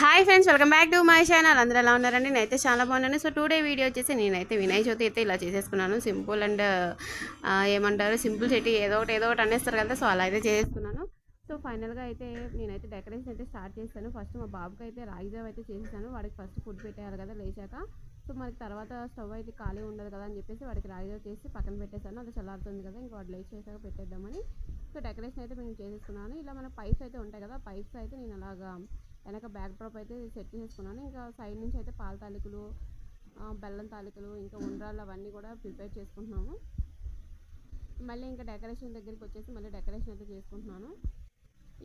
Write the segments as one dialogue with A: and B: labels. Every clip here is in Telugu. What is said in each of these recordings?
A: Hi friends welcome back to my channel అందరూ ఎలా ఉన్నారండి? నేనైతే చాలా బాగున్నాను. సో టుడే వీడియో వచ్చేసి నేనైతే వినాయక చవితి అయితే ఇలా చేసేసుకున్నాను. సింపుల్ అండ్ ఏమంటారు? సింపుల్ చెట్టు ఏదో ఒకటి ఏదో ఒకటి అనేస్తారు కదా. సో అలా అయితే చేసేసుకున్నాను. సో ఫైనల్గా అయితే నేనైతే డెకరేషన్ అయితే స్టార్ట్ చేస్తాను ఫస్ట్ మా బాబుకి అయితే రాగి అయితే చేసేసాను. వాడికి ఫస్ట్ ఫుడ్ పెట్టేయాలి కదా లేచాక. సో మనకి తర్వాత స్టవ్ అయితే ఖాళీ ఉండదు కదా అని చెప్పేసి వాడికి రాగి చేసి పక్కన పెట్టేశాను. అది చల్లారుతుంది కదా ఇంకా వాడు లేచి చేసాక పెట్టేద్దామని. సో డెకరేషన్ అయితే నేను చేసేసుకున్నాను. ఇలా మన పైప్స్ అయితే ఉంటాయి కదా పైప్స్ అయితే నేను అలాగా వెనక బ్యాక్ డ్రాప్ అయితే సెట్ చేసుకున్నాను ఇంకా సైడ్ నుంచి అయితే పాల తాలికలు బెల్లం తాలికలు ఇంకా ఉండ్రాలు అవన్నీ కూడా ప్రిపేర్ చేసుకుంటున్నాము. మళ్ళీ ఇంకా డెకరేషన్ దగ్గరికి వచ్చేసి మళ్ళీ డెకరేషన్ అయితే చేసుకుంటున్నాను.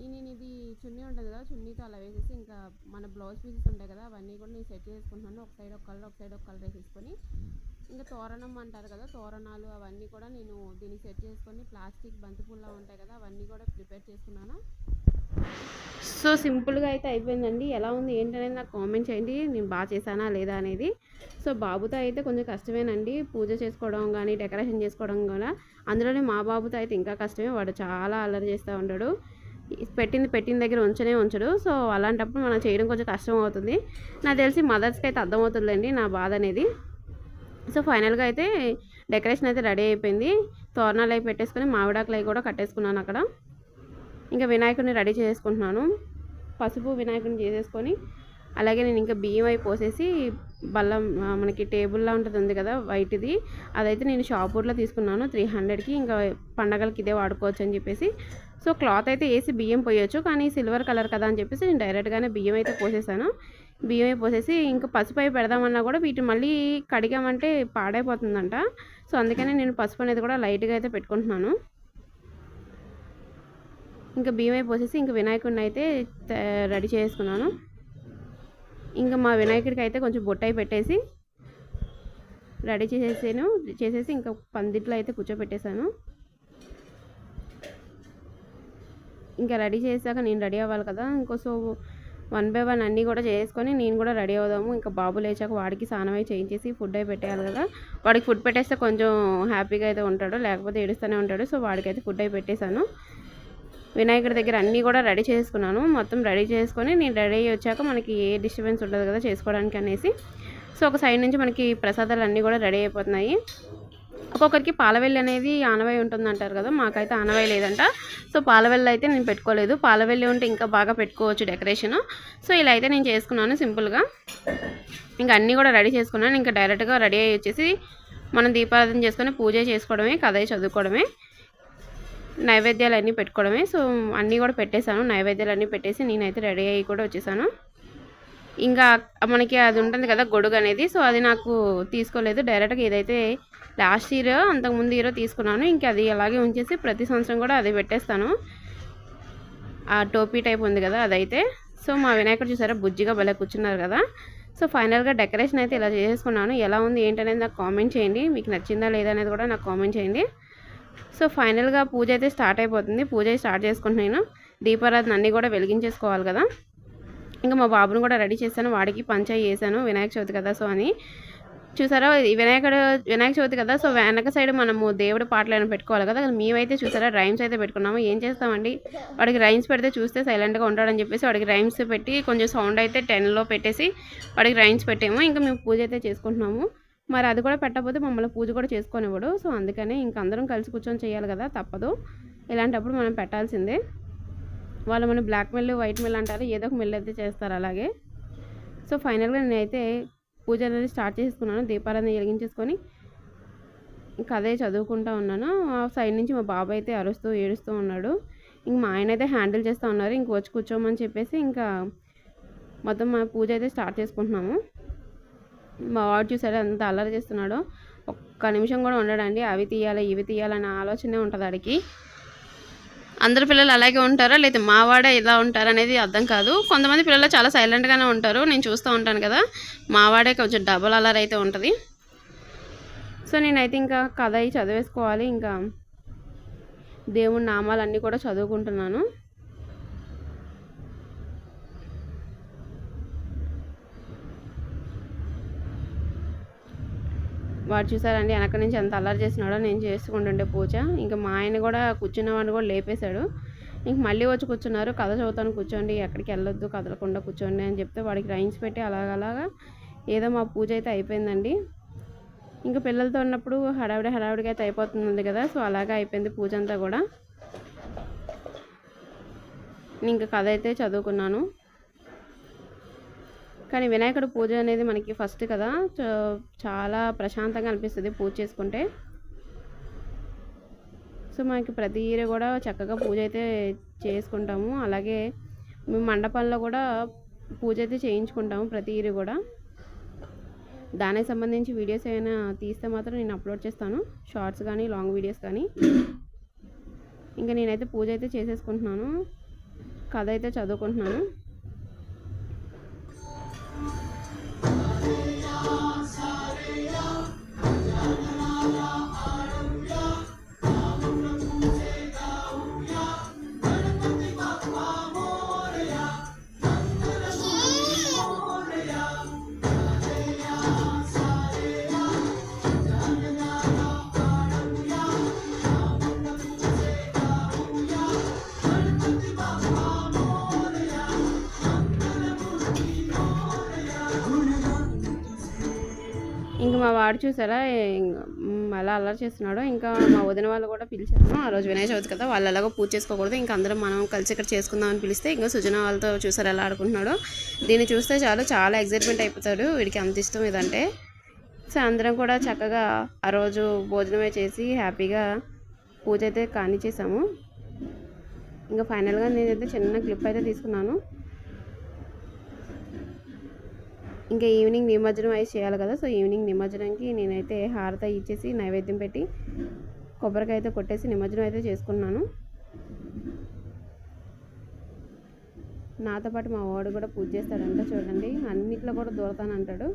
A: ఈ నేను ఇది చున్నీ ఉంటుంది కదా చున్నీతో అలా వేసేసి ఇంకా మన బ్లౌజ్ పీసెస్ ఉంటాయి కదా అవన్నీ కూడా నేను సెట్ చేసుకుంటున్నాను. ఒక సైడ్ ఒక కలర్ ఒక సైడ్ ఒక కలర్ వేసేసుకొని. ఇంకా తోరణం అంటారు కదా తోరణాలు అవన్నీ కూడా నేను దీనికి సెట్ చేసుకొని ప్లాస్టిక్ బంతిపూల్లా ఉంటాయి కదా అవన్నీ కూడా ప్రిపేర్ చేసుకున్నాను. సో సింపుల్గా అయితే అయిపోయిందండి. ఎలా ఉంది ఏంటనేది నాకు కామెంట్ చేయండి. నేను బాగా చేశానా లేదా అనేది. సో బాబుతో అయితే కొంచెం కష్టమేనండి. పూజ చేసుకోవడం కానీ డెకరేషన్ చేసుకోవడం కూడా అందులోనే మా బాబుతో అయితే ఇంకా కష్టమే. వాడు చాలా అల్లరి చేస్తూ ఉంటాడు పెట్టింది పెట్టిన దగ్గర ఉంచనే ఉంచడు. సో అలాంటప్పుడు మనం చేయడం కొంచెం కష్టం అవుతుంది. నాకు తెలిసి మదర్స్కి అయితే అర్థమవుతుందండి నా బాధ అనేది. సో ఫైనల్గా అయితే డెకరేషన్ అయితే రెడీ అయిపోయింది. తోరణాలు అవి పెట్టేసుకొని మామిడాకులు అవి కూడా కట్టేసుకున్నాను అక్కడ. ఇంకా వినాయకుడిని రెడీ చేసుకుంటున్నాను. పసుపు వినాయకుడిని చేసేసుకొని అలాగే నేను ఇంకా బియ్యం అయి పోసేసి బల్లం మనకి టేబుల్లా ఉంటుంది ఉంది కదా వైట్ది. అదైతే నేను షాపూర్లో తీసుకున్నాను త్రీ హండ్రెడ్కి ఇంకా పండగలకి ఇదే వాడుకోవచ్చు అని చెప్పేసి. సో క్లాత్ అయితే వేసి బియ్యం పోయొచ్చు కానీ సిల్వర్ కలర్ కదా అని చెప్పేసి నేను డైరెక్ట్గానే బియ్యం అయితే పోసేసాను. బియ్యం అయి పోసేసి ఇంకా పసుపు అయి పెడదామన్నా కూడా వీటిని మళ్ళీ కడిగామంటే పాడైపోతుందంట. సో అందుకనే నేను పసుపు అనేది కూడా లైట్గా అయితే పెట్టుకుంటున్నాను. ఇంకా బియ్యం పోసేసి ఇంకా వినాయకుడిని అయితే రెడీ చేసుకున్నాను. ఇంకా మా వినాయకుడికి అయితే కొంచెం బొట్టాయి పెట్టేసి రెడీ చేసేసాను. చేసేసి ఇంకా పందిట్లో అయితే కూర్చోపెట్టేశాను. ఇంకా రెడీ చేసాక నేను రెడీ అవ్వాలి కదా ఇంకో సో వన్ బై వన్ అన్నీ కూడా చేసుకొని నేను కూడా రెడీ అవుదాము. ఇంకా బాబు లేచాక వాడికి స్నానం చేయించేసి ఫుడ్ అయి పెట్టేయాలి కదా. వాడికి ఫుడ్ పెట్టేస్తే కొంచెం హ్యాపీగా అయితే ఉంటాడు లేకపోతే ఏడుస్తూనే ఉంటాడు. సో వాడికి అయితే ఫుడ్ అయి పెట్టేశాను. వినాయకుడి దగ్గర అన్నీ కూడా రెడీ చేసుకున్నాను. మొత్తం రెడీ చేసుకొని నేను రెడీ అయ్యి వచ్చాక మనకి ఏ డిస్టర్బెన్స్ ఉండదు కదా చేసుకోవడానికి అనేసి. సో ఒక సైడ్ నుంచి మనకి ప్రసాదాలు అన్నీ కూడా రెడీ అయిపోతున్నాయి. ఒక్కొక్కరికి పాలవెల్లి అనేది ఆనవాయి ఉంటుంది అంటారు కదా మాకైతే ఆనవాయి లేదంట. సో పాలవెల్లి అయితే నేను పెట్టుకోలేదు. పాలవెల్లి ఉంటే ఇంకా బాగా పెట్టుకోవచ్చు డెకరేషన్. సో ఇలా అయితే నేను చేసుకున్నాను సింపుల్గా. ఇంకా అన్నీ కూడా రెడీ చేసుకున్నాను. ఇంకా డైరెక్ట్గా రెడీ అయ్యి వచ్చేసి మనం దీపారాధన చేసుకొని పూజ చేసుకోవడమే కథ చదువుకోవడమే. నైవేద్యాలు అన్నీ పెట్టుకోవడమే. సో అన్నీ కూడా పెట్టేశాను. నైవేద్యాలు అన్నీ పెట్టేసి నేనైతే రెడీ అయ్యి కూడా వచ్చేసాను. ఇంకా మనకి అది ఉంటుంది కదా గొడుగు అనేది. సో అది నాకు తీసుకోలేదు. డైరెక్ట్గా ఏదైతే లాస్ట్ ఇయర్ అంతకుముందు ఇయర్ తీసుకున్నాను. ఇంకా అది అలాగే ఉంచేసి ప్రతి సంవత్సరం కూడా అది పెట్టేస్తాను. ఆ టోపీ టైప్ ఉంది కదా అదైతే. సో మా వినాయకుడు చూసారా బుజ్జిగా భలే కూర్చున్నారు కదా. సో ఫైనల్గా డెకరేషన్ అయితే ఇలా చేసుకున్నాను ఎలా ఉంది ఏంటనేది నాకు కామెంట్ చేయండి. మీకు నచ్చిందా లేదా అనేది కూడా నాకు కామెంట్ చేయండి. సో ఫైనల్గా పూజ అయితే స్టార్ట్ అయిపోతుంది. పూజ స్టార్ట్ చేసుకుంటున్నాను దీపారాధన అన్నీ కూడా వెలిగించేసుకోవాలి కదా. ఇంకా మా బాబుని కూడా రెడీ చేశాను. వాడికి పంచాయి చేశాను. వినాయక చవితి కదా సో అని. చూసారా? వినాయకుడు వినాయక చవితి కదా. సో వెనక సైడ్ మనము దేవుడి పాటలు అయినా పెట్టుకోవాలి కదా. మేమైతే చూసారా? రైమ్స్ అయితే పెట్టుకున్నాము. ఏం చేస్తామండి? వాడికి రైమ్స్ పెడితే చూస్తే సైలెంట్గా ఉంటాడని చెప్పేసి వాడికి రైమ్స్ పెట్టి కొంచెం సౌండ్ అయితే టెన్లో పెట్టేసి వాడికి రైమ్స్ పెట్టాము. ఇంకా మేము పూజ అయితే చేసుకుంటున్నాము. మరి అది కూడా పెట్టకపోతే మమ్మల్ని పూజ కూడా చేసుకోనివ్వడు. సో అందుకనే ఇంక అందరం కలిసి కూర్చొని చేయాలి కదా తప్పదు. ఇలాంటప్పుడు మనం పెట్టాల్సిందే. వాళ్ళు మన బ్లాక్ మిల్లు వైట్ మిల్ అంటారు ఏదో ఒక మిల్ అయితే చేస్తారు అలాగే. సో ఫైనల్గా నేనైతే పూజ అనేది స్టార్ట్ చేసుకున్నాను. దీపారాధన వెలిగించేసుకొని ఇంకా అదే చదువుకుంటా ఉన్నాను. ఆ సైడ్ నుంచి మా బాబాయ్ అయితే అరుస్తూ ఏడుస్తూ ఉన్నాడు. ఇంక మా ఆయన అయితే హ్యాండిల్ చేస్తూ ఉన్నారు. ఇంక వచ్చి కూర్చోమని చెప్పేసి ఇంకా మొత్తం మా పూజ అయితే స్టార్ట్ చేసుకుంటున్నాము. మా వాడు చూసాడు ఎంత అల్లరి చేస్తున్నాడో. ఒక్క నిమిషం కూడా ఉండడండి అవి తీయాలి ఇవి తీయాలనే ఆలోచనే ఉంటుంది ఆడికి. అందరు పిల్లలు అలాగే ఉంటారా? లేదా మా వాడే ఇలా ఉంటారా అనేది అర్థం కాదు. కొంతమంది పిల్లలు చాలా సైలెంట్గానే ఉంటారు. నేను చూస్తూ ఉంటాను కదా. మా వాడే కొంచెం డబల్ అలర్ అయితే ఉంటుంది. సో నేనైతే ఇంకా కథ అయి చదివేసుకోవాలి. ఇంకా దేవుడి నామాలన్నీ కూడా చదువుకుంటున్నాను. వాడు చూసారండి వెనక నుంచి ఎంత అల్లరి చేసినాడో నేను చేసుకుంటుండే పూజ. ఇంకా మా ఆయన కూడా కూర్చున్న వాడిని కూడా లేపేశాడు. ఇంక మళ్ళీ వచ్చి కూర్చున్నారు కథ చదువుతాను కూర్చోండి ఎక్కడికి వెళ్ళొద్దు కదలకుండా కూర్చోండి అని చెప్తే వాడికి రైన్స్ పెట్టి అలాగలాగా ఏదో మా పూజ అయితే అయిపోయిందండి. ఇంకా పిల్లలతో ఉన్నప్పుడు హడావిడి హడావిడిగా అయితే అయిపోతుంది కదా సో అలాగే అయిపోయింది పూజ అంతా కూడా. ఇంకా కథ అయితే చదువుకున్నాను. కానీ వినాయకుడు పూజ అనేది మనకి ఫస్ట్ కదా. చాలా ప్రశాంతంగా అనిపిస్తుంది పూజ చేసుకుంటే. సో మనకి ప్రతి ఇయర్ కూడా చక్కగా పూజ అయితే చేసుకుంటాము. అలాగే మేము మండపంలో కూడా పూజ అయితే చేయించుకుంటాము ప్రతి ఇయర్ కూడా. దానికి సంబంధించి వీడియోస్ ఏమైనా తీస్తే మాత్రం నేను అప్లోడ్ చేస్తాను. షార్ట్స్ కానీ లాంగ్ వీడియోస్ కానీ. ఇంకా నేనైతే పూజ అయితే చేసేసుకుంటున్నాను. కథ అయితే చదువుకుంటున్నాను. ఇంకా మా వాడు చూసారా అలా అల్లరి చేస్తున్నాడు ఇంకా మా వదిన వాళ్ళు కూడా పిలిచాను ఆ రోజు వినాయక చవితి కదా వాళ్ళు ఎలాగో పూజ చేసుకోకూడదు ఇంకా అందరం మనం కలిసి ఇక్కడ చేసుకుందాం అని పిలిస్తే ఇంకా సుజన వాళ్ళతో చూసారు ఎలా ఆడుకుంటున్నాడు. దీన్ని చూస్తే చాలు చాలా ఎగ్జైట్మెంట్ అయిపోతాడు వీడికి అంత ఇష్టం ఇదంటే. సో అందరం కూడా చక్కగా ఆ రోజు భోజనమే చేసి హ్యాపీగా పూజ అయితే కానిచేసాము ఇంకా ఫైనల్గా నేనైతే చిన్న క్లిప్ అయితే తీసుకున్నాను. ఇంకా ఈవినింగ్ నిమజ్జనం అయితే చేయాలి కదా. సో ఈవినింగ్ నిమజ్జనంకి నేనైతే హారత ఇచ్చేసి నైవేద్యం పెట్టి కొబ్బరికాయ అయితే కొట్టేసి నిమజ్జనం అయితే చేసుకున్నాను. నాతో పాటు మా వాడు కూడా పూజ చేస్తాడంట చూడండి. అన్నిట్లో కూడా దూరతాను అంటాడు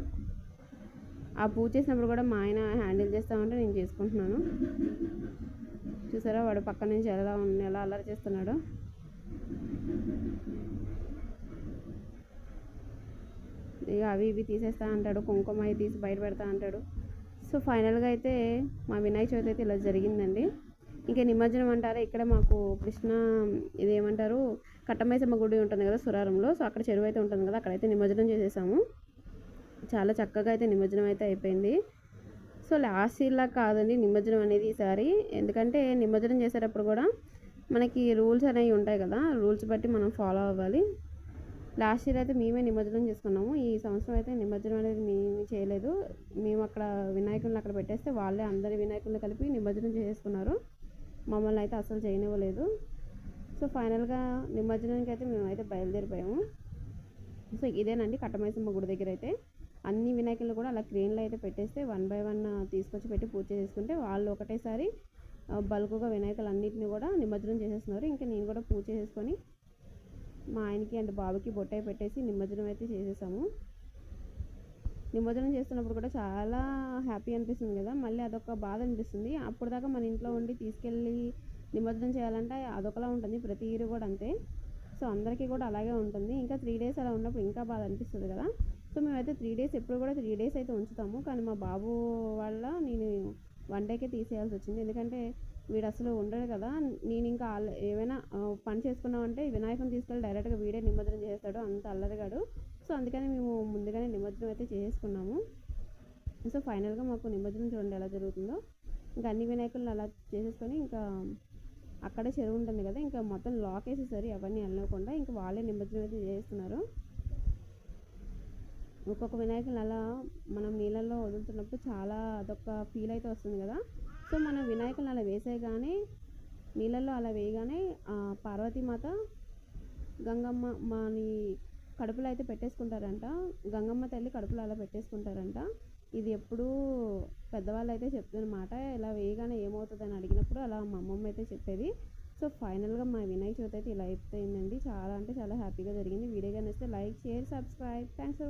A: ఆ పూజ చేసినప్పుడు కూడా మా ఆయన హ్యాండిల్ చేస్తామంటే నేను చేసుకుంటున్నాను. చూసారా? వాడు పక్క నుంచి ఎలా ఎలా అల్లరి చేస్తున్నాడు. ఇక అవి ఇవి తీసేస్తా అంటాడు కుంకుమ అవి తీసి బయట పెడతా అంటాడు. సో ఫైనల్గా అయితే మా వినాయక చవితి అయితే ఇలా జరిగిందండి. ఇంకా నిమజ్జనం అంటారా ఇక్కడ మాకు కృష్ణ ఇదేమంటారు కట్టమైసమ్మ గుడి ఉంటుంది కదా సురారంలో సో అక్కడ చెరువు అయితే ఉంటుంది కదా అక్కడైతే నిమజ్జనం చేసేసాము. చాలా చక్కగా అయితే నిమజ్జనం అయితే అయిపోయింది. సో లాస్ట్ ఇయర్లా కాదండి నిమజ్జనం అనేది ఈసారి. ఎందుకంటే నిమజ్జనం చేసేటప్పుడు కూడా మనకి రూల్స్ అనేవి ఉంటాయి కదా రూల్స్ బట్టి మనం ఫాలో అవ్వాలి. లాస్ట్ ఇయర్ అయితే మేమే నిమజ్జనం చేసుకున్నాము. ఈ సంవత్సరం అయితే నిమజ్జనం అనేది మేము చేయలేదు. మేము అక్కడ వినాయకులను అక్కడ పెట్టేస్తే వాళ్ళే అందరి వినాయకులను కలిపి నిమజ్జనం చేసేసుకున్నారు మమ్మల్ని అయితే అసలు చేయనివ్వలేదు. సో ఫైనల్గా నిమజ్జనానికి అయితే మేమైతే బయలుదేరిపోయాము. సో ఇదేనండి కట్టమైసమ్మ గుడి దగ్గర అయితే. అన్ని వినాయకులను కూడా అలా క్రేన్లో అయితే పెట్టేస్తే వన్ బై వన్ తీసుకొచ్చి పెట్టి పూజ చేసుకుంటే వాళ్ళు ఒకటేసారి బల్కుగా వినాయకులు అన్నింటినీ కూడా నిమజ్జనం చేసేస్తున్నారు. ఇంకా నేను కూడా పూజ చేసుకొని మా ఆయనకి అండ్ బాబుకి బొట్టాయి పెట్టేసి నిమజ్జనం అయితే చేసేసాము. నిమజ్జనం చేస్తున్నప్పుడు కూడా చాలా హ్యాపీ అనిపిస్తుంది కదా మళ్ళీ అదొక బాధ అనిపిస్తుంది. అప్పుడు దాకా మన ఇంట్లో ఉండి తీసుకెళ్ళి నిమజ్జనం చేయాలంటే అదొకలా ఉంటుంది ప్రతి ఇయర్ కూడా అంతే. సో అందరికీ కూడా అలాగే ఉంటుంది. ఇంకా త్రీ డేస్ అలా ఉన్నప్పుడు ఇంకా బాధ అనిపిస్తుంది కదా. సో మేమైతే త్రీ డేస్ ఎప్పుడు కూడా త్రీ డేస్ అయితే ఉంచుతాము. కానీ మా బాబు వల్ల నేను వన్ డేకే తీసేయాల్సి వచ్చింది. ఎందుకంటే వీడు అసలు ఉండడు కదా. నేను ఇంకా ఏమైనా పని చేసుకున్నామంటే వినాయకుని తీసుకెళ్ళి డైరెక్ట్గా వీడే నిమజ్జనం చేస్తాడు. అంత అల్లరిగాడు. సో అందుకని మేము ముందుగానే నిమజ్జనం అయితే చేసుకున్నాము. సో ఫైనల్గా మాకు నిమజ్జనం చూడండి ఎలా జరుగుతుందో. ఇంకా అన్ని వినాయకులను అలా చేసేసుకొని ఇంకా అక్కడే చెరువు ఉంటుంది కదా ఇంకా మొత్తం లాక్ వేసేసారు. ఎవరిని వెళ్ళకుండా ఇంకా వాళ్ళే నిమజ్జనం అయితే చేస్తున్నారు. ఒక్కొక్క వినాయకుని అలా మనం నీళ్ళల్లో వదులుతున్నప్పుడు చాలా అదొక ఫీల్ అయితే వస్తుంది కదా. సో మనం వినాయకులను అలా వేసేయగానే నీళ్ళల్లో అలా వేయగానే పార్వతీమాత గంగమ్మ మాని కడుపులో అయితే పెట్టేసుకుంటారంట. గంగమ్మ తల్లి కడుపులో అలా పెట్టేసుకుంటారంట. ఇది ఎప్పుడూ పెద్దవాళ్ళు అయితే చెప్తున్నమాట ఇలా వేయగానే ఏమవుతుందని అడిగినప్పుడు అలా మా అమ్మమ్మ అయితే చెప్పేది. సో ఫైనల్గా మా వినాయక చవితి అయితే ఇలా అయిపోయిందండి. చాలా అంటే చాలా హ్యాపీగా జరిగింది. వీడియో కానీ వస్తే like share subscribe. Thanks for